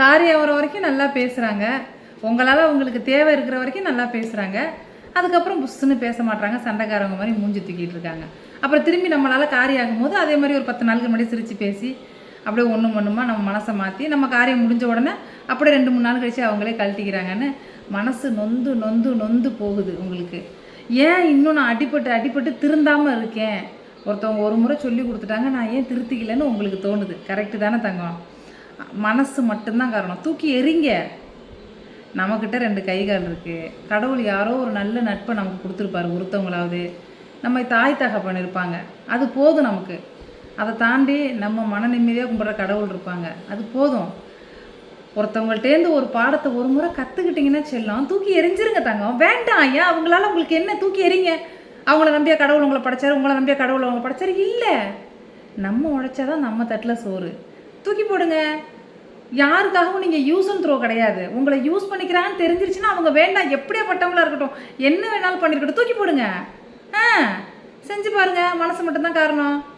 காரியம் ஆகிற வரைக்கும் நல்லா பேசுகிறாங்க உங்களால் அவங்களுக்கு தேவை இருக்கிற வரைக்கும் நல்லா பேசுகிறாங்க அதுக்கப்புறம் புஷ்ஷுன்னு பேச மாட்டாங்க சண்டைக்காரவங்க மாதிரி மூஞ்சி தூக்கிட்டு இருக்காங்க. அப்புறம் திரும்பி நம்மளால் காரியம் ஆகும்போது அதே மாதிரி ஒரு பத்து நாளுக்கு முன்னாடி சிரித்து பேசி அப்படியே ஒன்று ஒன்றுமா நம்ம மனசை மாற்றி நம்ம காரியம் முடிஞ்ச உடனே அப்படியே ரெண்டு மூணு நாள் கழித்து அவங்களே கழட்டிக்கிறாங்கன்னு மனசு நொந்து நொந்து நொந்து போகுது உங்களுக்கு. ஏன் இன்னும் நான் அடிபட்டு அடிபட்டு திருந்தாமல் இருக்கேன்? ஒருத்தவங்க ஒரு முறை சொல்லி கொடுத்துட்டாங்க. நான் ஏன் திருத்திக்கலன்னு உங்களுக்கு தோணுது. கரெக்டு தானே தங்கம்? மனசு மட்டும்தான் காரணம். தூக்கி எறிங்க. நம்மக்கிட்ட ரெண்டு கை கால் இருக்குது கடவுள் யாரோ ஒரு நல்ல நட்பை நமக்கு கொடுத்துருப்பாரு ஒருத்தவங்களாவது. நம்ம தாய் தகப்பன் இருப்பாங்க. அது போதும் நமக்கு. அதை தாண்டி நம்ம மன நிம்மதியாக கும்பிட்ற கடவுள் இருப்பாங்க. அது போதும். ஒருத்தவங்கள்ட்டேருந்து ஒரு பாடத்தை ஒரு முறை கற்றுக்கிட்டிங்கன்னா செல்லம். தூக்கி எரிஞ்சிருங்க தங்கம். வேண்டாம் ஐயா. அவங்களால உங்களுக்கு என்ன தூக்கி எறிங்க? அவங்கள நம்பிய கடவுள் உங்களை படைச்சாரு? உங்களை நம்பிய கடவுள் அவங்க படைச்சார்? இல்லை. நம்ம உழைச்சாதான் நம்ம தட்டில் சோறு. தூக்கி போடுங்க. யாருக்காகவும் நீங்கள் யூஸ் அண்ட் த்ரோ கிடையாது. உங்களை யூஸ் பண்ணிக்கிறாங்கன்னு தெரிஞ்சிருச்சுன்னா அவங்க வேண்டாம். எப்படியாப்பட்டவங்களா இருக்கட்டும். என்ன வேணாலும் பண்ணிருக்கட்டும். தூக்கி போடுங்க. ஆ செஞ்சு பாருங்கள் மனசு மட்டும்தான் காரணம்.